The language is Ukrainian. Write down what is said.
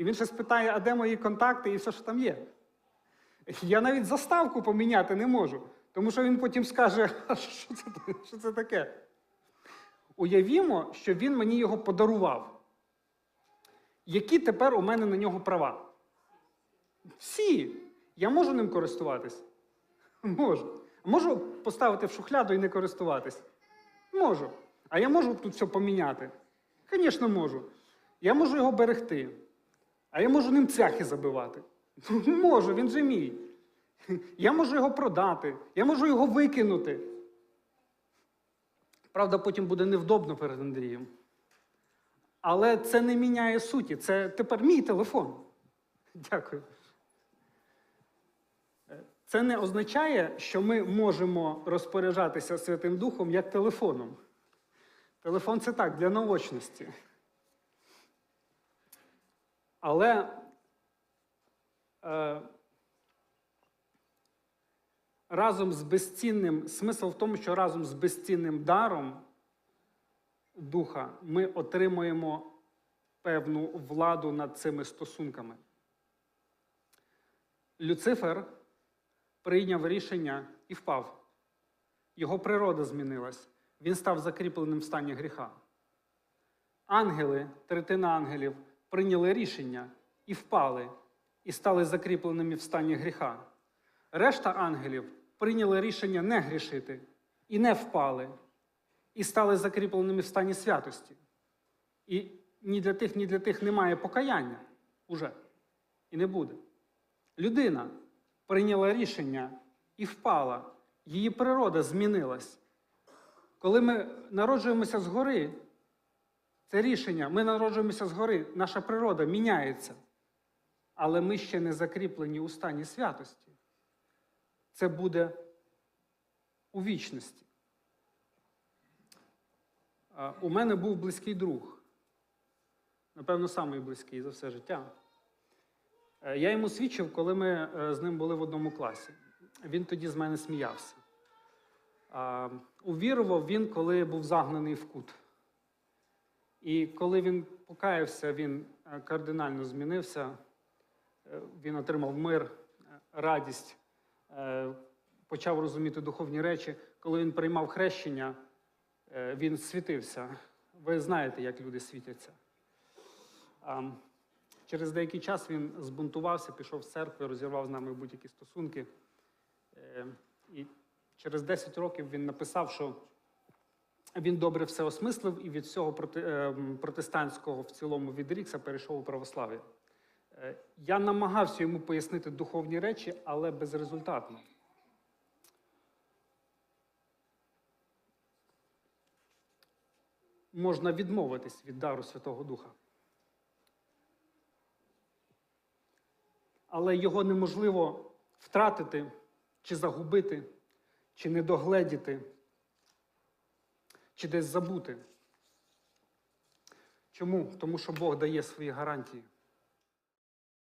І він ще спитає, а де мої контакти і все, що там є. Я навіть заставку поміняти не можу, тому що він потім скаже, а що це, що це таке? Уявімо, що він мені його подарував. Які тепер у мене на нього права? Всі. Я можу ним користуватись? Можу. Можу поставити в шухляду і не користуватись? Можу. А я можу тут все поміняти? Звісно, можу. Я можу його берегти. А я можу ним цяхи забивати. Можу, він же мій. Я можу його продати, я можу його викинути. Правда, потім буде невдобно перед Андрієм. Але це не міняє суті. Це тепер мій телефон. Дякую. Це не означає, що ми можемо розпоряджатися Святим Духом як телефоном. Телефон це так, для наочності. Але е, разом з безцінним, смисл в тому, що разом з безцінним даром Духа ми отримуємо певну владу над цими стосунками. Люцифер прийняв рішення і впав. Його природа змінилась. Він став закріпленим в стані гріха. Ангели, третина ангелів, прийняли рішення і впали, і стали закріпленими в стані гріха. Решта ангелів прийняли рішення не грішити і не впали, і стали закріпленими в стані святості. І ні для тих, ні для тих немає покаяння уже. І не буде. Людина прийняла рішення і впала. Її природа змінилась. Коли ми народжуємося згори, це рішення, ми народжуємося згори, наша природа міняється. Але ми ще не закріплені у стані святості. Це буде у вічності. У мене був близький друг. Напевно, самий близький за все життя. Е, Я йому свідчив, коли ми е, з ним були в одному класі. Він тоді з мене сміявся. Увірував він, коли був загнаний в кут. І коли він покаявся, він е, кардинально змінився. Е, Він отримав мир, е, радість, почав розуміти духовні речі. Коли він приймав хрещення, він світився. Ви знаєте, як люди світяться. Через деякий час він збунтувався, пішов з церкви, розірвав з нами будь-які стосунки. І через 10 років він написав, що він добре все осмислив і від всього е, протестантського в цілому відрікся, перейшов у православ'я. Е, Я намагався йому пояснити духовні речі, але безрезультатно. Можна відмовитись від дару Святого Духа. але його неможливо втратити, чи загубити, чи недогледіти, чи десь забути. Чому? Тому що Бог дає свої гарантії.